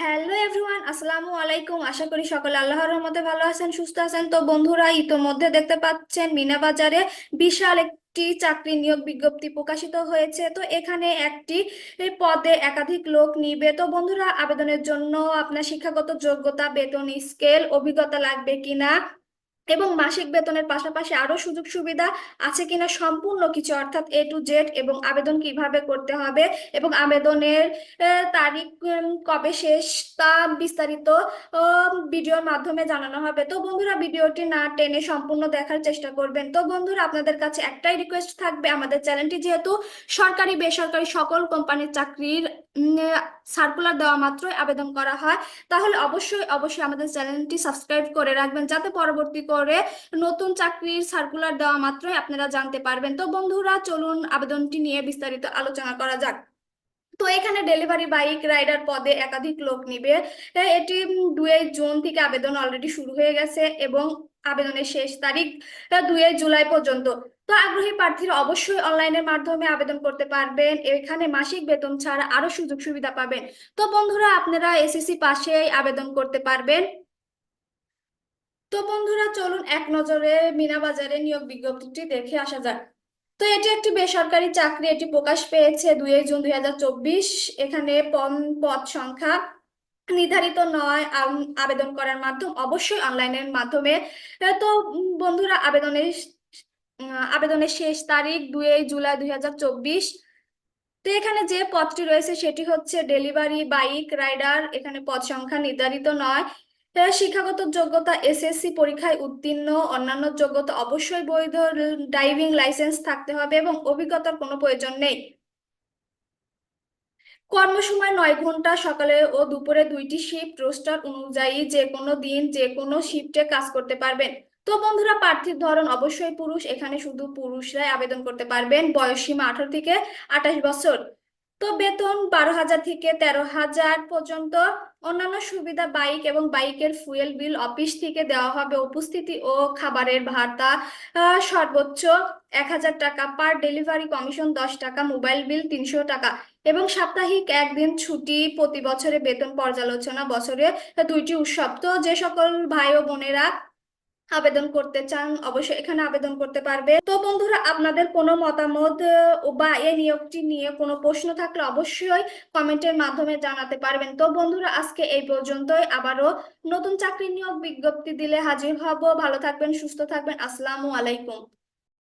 Hello everyone আসসালামু আলাইকুম। আশা করি সকলে আল্লাহর রহমতে ভালো আছেন, সুস্থ আছেন। তো বন্ধুরা, ইতোমধ্যে দেখতে পাচ্ছেন মিনা বাজারে বিশাল একটি চাকরি নিয়োগ বিজ্ঞপ্তি প্রকাশিত হয়েছে। তো এখানে একটি পদে একাধিক লোক নিবে। তো বন্ধুরা, আবেদনের জন্য আপনার শিক্ষাগত যোগ্যতা, বেতন, স্কেল, অভিজ্ঞতা লাগবে কিনা? এবং মাসিক বেতনের পাশাপাশি আরও সুযোগ সুবিধা আছে কিনা সম্পূর্ণ কিছু, অর্থাৎ এ টু জেড এবং আবেদন কীভাবে করতে হবে এবং আবেদনের তারিখ কবে শেষ তা বিস্তারিত ভিডিওর মাধ্যমে জানানো হবে। তো বন্ধুরা, ভিডিওটি না টেনে সম্পূর্ণ দেখার চেষ্টা করবেন। তো বন্ধুরা, আপনাদের কাছে একটাই রিকোয়েস্ট থাকবে। আমাদের চ্যানেলটি যেহেতু সরকারি, বেসরকারি সকল কোম্পানির চাকরির সার্কুলার দেওয়া মাত্রই আবেদন করা হয়, তাহলে অবশ্যই অবশ্যই আমাদের চ্যানেলটি সাবস্ক্রাইব করে রাখবেন, যাতে পরবর্তী করে নতুন চাকরির সার্কুলার দেওয়া মাত্রই আপনারা জানতে পারবেন। তো বন্ধুরা, চলুন আবেদনটি নিয়ে বিস্তারিত আলোচনা করা যাক। তো এখানে ডেলিভারি বাইক রাইডার পদে একাধিক লোক নিবে। এটি দুই জুন থেকে আবেদন অলরেডি শুরু হয়ে গেছে এবং আবেদনের শেষ তারিখ দুই জুলাই পর্যন্ত। তো আগ্রহী প্রার্থীরা অবশ্যই অনলাইনের মাধ্যমে আবেদন করতে পারবেন। এখানে মাসিক বেতন ছাড়া আরও সুযোগ সুবিধা পাবেন। তো বন্ধুরা, আপনারা এসএসসি পাশে আবেদন করতে পারবেন। তো বন্ধুরা, চলুন এক নজরে মিনা বাজারে নিয়োগ বিজ্ঞপ্তিটি দেখে আসা যাক। তো এটি একটি বেসরকারি চাকরি, এটি প্রকাশ পেয়েছে দুই জুন দুই হাজার চব্বিশ। এখানে পদ সংখ্যা নির্ধারিত নয় আবেদন করার মাধ্যম অবশ্যই অনলাইনের মাধ্যমে। তো বন্ধুরা, আবেদনের আবেদনের শেষ তারিখ দুই জুলাই দুই হাজার চব্বিশ। তো এখানে যে পদটি রয়েছে সেটি হচ্ছে ডেলিভারি বাইক রাইডার। এখানে পদ সংখ্যা নির্ধারিত নয়। শিক্ষাগত যোগ্যতা এসএসসি পরীক্ষায় উত্তীর্ণ, অন্যান্য যোগ্যতা অবশ্যই বৈধ ড্রাইভিং লাইসেন্স থাকতে হবে এবং অভিজ্ঞতার কোনো প্রয়োজন নেই। কর্মসময় নয় ঘণ্টা সকালে ও দুপুরে দুইটি শিফট রোস্টার অনুযায়ী যে কোনো দিন যে কোনো শিফটে কাজ করতে পারবেন। তো বন্ধুরা, প্রার্থীর ধরন অবশ্যই পুরুষ। এখানে শুধু পুরুষরাই আবেদন করতে পারবেন। বয়স সীমা আঠারো থেকে আঠাশ বছর। তো বেতন বারো হাজার থেকে তেরো হাজার পর্যন্ত। অন্যান্য সুবিধা বাইক এবং বাইকের ফুয়েল বিল অফিস থেকে দেওয়া হবে। উপস্থিতি ও খাবারের ভাতা সর্বোচ্চ এক হাজার টাকা পার ডেলিভারি কমিশন দশ টাকা মোবাইল বিল তিনশো টাকা এবং সাপ্তাহিক একদিন ছুটি প্রতি বছরে বেতন পর্যালোচনা বছরে দুইটি উৎসব। তো যে সকল ভাই ও বোনেরা আবেদন করতে চান, অবশ্যই এখানে আবেদন করতে পারবে। তো বন্ধুরা, আপনাদের কোনো মতামত বা এই নিয়োগটি নিয়ে কোনো প্রশ্ন থাকলে অবশ্যই কমেন্টের মাধ্যমে জানাতে পারবেন। তো বন্ধুরা, আজকে এই পর্যন্তই। আবারও নতুন চাকরি নিয়োগ বিজ্ঞপ্তি দিলে হাজির হব। ভালো থাকবেন, সুস্থ থাকবেন। আসসালামু আলাইকুম।